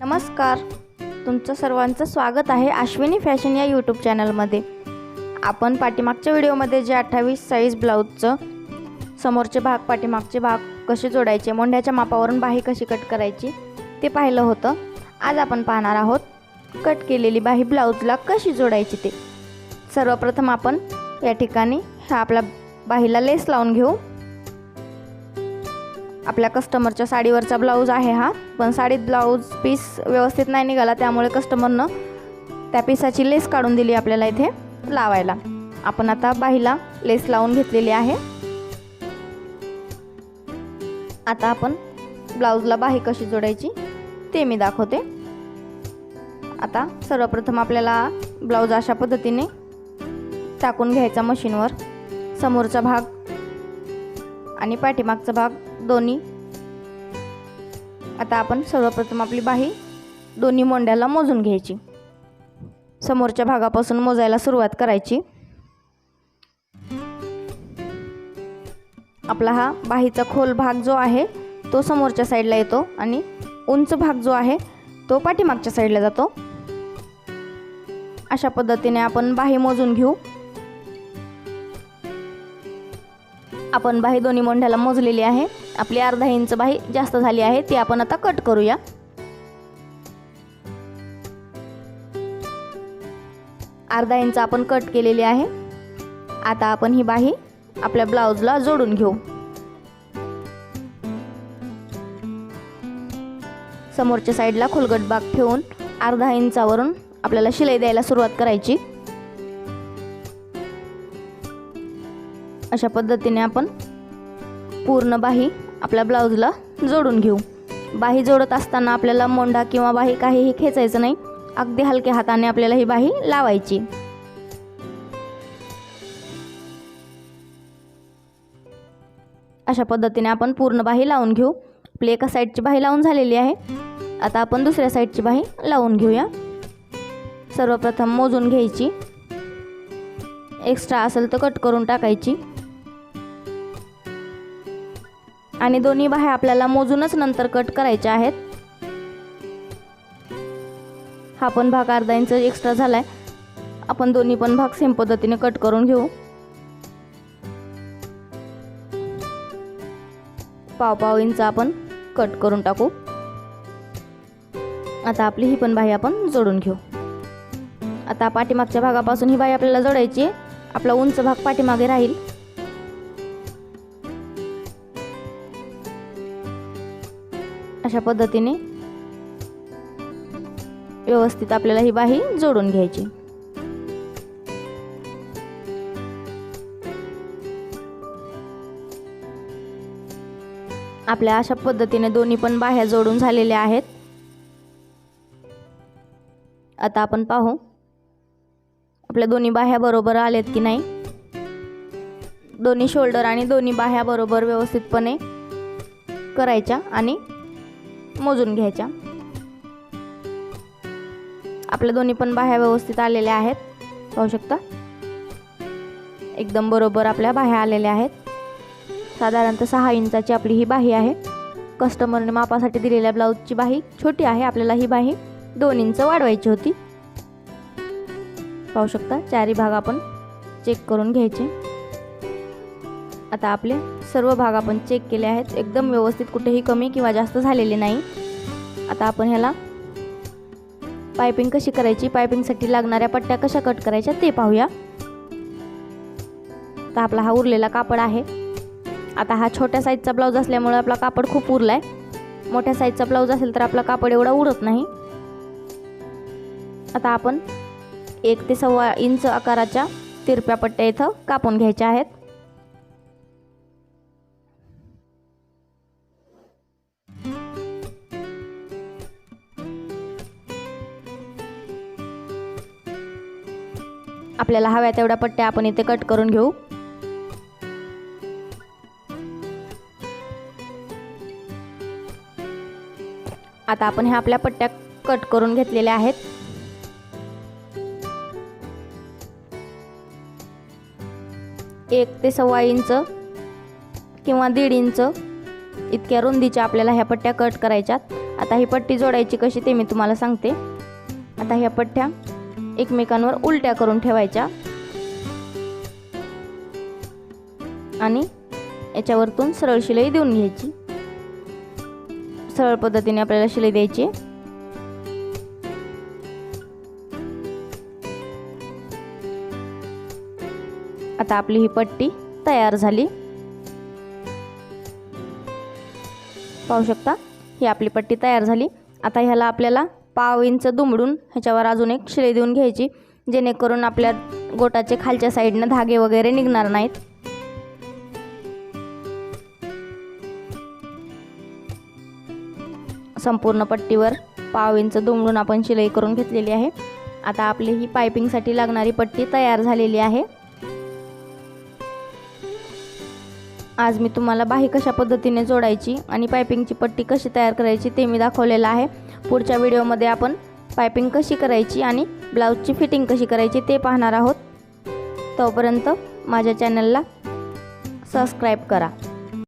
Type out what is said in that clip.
नमस्कार. तुमचं सर्वांचं स्वागत आहे अश्विनी फॅशन या यूट्यूब चॅनलमध्ये. आपण पाठीमागच्या व्हिडिओमध्ये जे अठ्ठावीस साईज ब्लाऊजचं समोरचे भाग पाठीमागचे भाग कसे जोडायचे मोंढ्याच्या मापावरून बाही कशी कट करायची ते पाहिलं होतं. आज आपण पाहणार आहोत कट केलेली बाही ब्लाऊजला कशी जोडायची ते. सर्वप्रथम आपण या ठिकाणी हा आपल्या बाहीला लेस लावून घेऊ. आपल्या कस्टमरच्या साडीवरचा ब्लाऊज आहे हा. पण साडीत ब्लाऊज पीस व्यवस्थित नाही निघाला त्यामुळे कस्टमरनं त्या पीसाची लेस काढून दिली आपल्याला इथे लावायला. आपण आता बाहीला लेस लावून घेतलेली आहे. आता आपण ब्लाऊजला बाही कशी जोडायची ते मी दाखवते. आता सर्वप्रथम आपल्याला ब्लाऊज अशा पद्धतीने टाकून घ्यायचा मशीनवर समोरचा भाग आणि पाठीमागचा भाग दोन्ही. आता आपण सर्वप्रथम आपली बाही दोन्ही मोंड्याला मोजून घ्यायची. समोरच्या भागापासून मोजायला सुरुवात करायची. आपला हा बाहीचा खोल भाग जो आहे तो समोरच्या साईडला येतो आणि उंच भाग जो आहे तो पाठीमागच्या साईडला जातो. अशा पद्धतीने आपण बाही मोजून घेऊ. आपण बाही दोन्ही मोंढ्याला मोजलेली आहे. आपली अर्धा इंच बाही जास्त झाली आहे. ती आपण आता कट करूया. अर्धा इंच आपण कट केलेली आहे. आता आपण ही बाही आपल्या ब्लाऊजला जोडून घेऊ. समोरच्या साईडला खोलगट बाग ठेवून अर्धा इंचावरून आपल्याला शिलाई द्यायला सुरुवात करायची. अशा पद्धतीने आपण पूर्ण बाही आपल्या ब्लाऊजला जोडून घेऊ. बाही जोडत असताना आपल्याला मोंढा किंवा बाही काहीही खेचायचं नाही. अगदी हलक्या हाताने आपल्याला ही बाही लावायची. अशा पद्धतीने आपण पूर्ण बाही लावून घेऊ. आपली एका साईडची बाही लावून झालेली आहे. आता आपण दुसऱ्या साईडची बाही लावून घेऊया. सर्वप्रथम मोजून घ्यायची. एक्स्ट्रा असेल तर कट करून टाकायची. आणि दोन्ही बाह्या आपल्याला मोजूनच नंतर कट करायच्या आहेत. हा पण भाग अर्धा इंच एक्स्ट्रा झाला आहे आपण दोन्ही पण भाग सेम पद्धतीने कट करून घेऊ. पाव पाव इंच आपण कट करून टाकू. आता आपली ही पण बाही आपण जोडून घेऊ. आता पाठीमागच्या भागापासून ही बाई आपल्याला जोडायची आहे. आपला उंच भाग पाठीमागे राहील. अशा पद्धतीने व्यवस्थित आपल्याला ही बाही जोडून घ्यायची. आपल्या अशा पद्धतीने दोन्ही पण बाह्या जोडून झालेल्या आहेत. आता आपण पाहू आपल्या दोन्ही बाह्या बरोबर आलेत की नाही. दोन्ही शोल्डर आणि दोन्ही बाह्या बरोबर व्यवस्थितपणे करायच्या आणि मोजून घ्यायच्या. आपल्या दोन्ही पण बाह्या व्यवस्थित आलेल्या आहेत. पाहू शकता? एकदम बरोबर आपल्या बाह्या आलेल्या आहेत. साधारणतः सहा इंचाची आपली ही बाही आहे. कस्टमरने मापासाठी दिलेल्या ब्लाऊजची बाही छोटी आहे. आपल्याला ही बाही दोन इंच वाढवायची होती. पाहू शकता? चारी भाग आपण चेक करून घ्यायचे. आता आपले सर्व भाग आपण चेक केले आहेत. एकदम व्यवस्थित कुठेही कमी किंवा जास्त झालेले नाही. आता आपण ह्याला पायपिंग कशी करायची? पायपिंगसाठी लागणाऱ्या पट्ट्या कशा कट करायच्या ते पाहूया. तर आपला हा उरलेला कापड आहे. आता हा छोट्या साईजचा ब्लाऊज असल्यामुळे आपला कापड खूप उरला आहे मोठ्या साईजचा ब्लाऊज असेल तर आपला कापड एवढा उरत नाही. आता आपण एक ते सव्वा इंच आकाराच्या तिरप्या पट्ट्या इथं कापून घ्यायच्या आहेत. आपल्याला हव्या तेवढ्या पट्ट्या आपण इथे कट करून घेऊ. आता आपण ह्या आपल्या पट्ट्या कट करून घेतलेल्या आहेत. एक ते सव्वा इंच किंवा दीड इंच इतक्या रुंदीच्या आपल्याला ह्या पट्ट्या कट करायच्यात. आता ही पट्टी जोडायची कशी ते मी तुम्हाला सांगते. आता ह्या पट्ट्या एकमेकांवर उलट्या करून ठेवायच्या. आणि याच्यावरतून सरळ शिलाई देऊन घ्यायची. सरळ पद्धतीने आपल्याला शिलाई द्यायची. आता आपली ही पट्टी तयार झाली. पाहू शकता ही आपली पट्टी तयार झाली. आता ह्याला आपल्याला पाव इंच दुमडून ह्याच्यावर अजून एक शिळे देऊन घ्यायची जेणेकरून आपल्या गोटाचे खालच्या साईडनं धागे वगैरे निघणार नाहीत. संपूर्ण पट्टीवर पाव इंच दुमडून आपण शिलाई करून घेतलेली आहे. आता आपली ही पायपिंगसाठी लागणारी पट्टी तयार झालेली आहे. आज मी तुम्हाला बाही कशा पद्धतीने जोडायची आणि पायपिंगची पट्टी कशी तयार करायची ते मी दाखवलेलं आहे. पुढच्या व्हिडिओमध्ये आपण पायपिंग कशी करायची आणि ब्लाऊजची फिटिंग कशी करायची ते पाहणार आहोत. तोपर्यंत माझ्या चॅनलला सबस्क्राईब करा.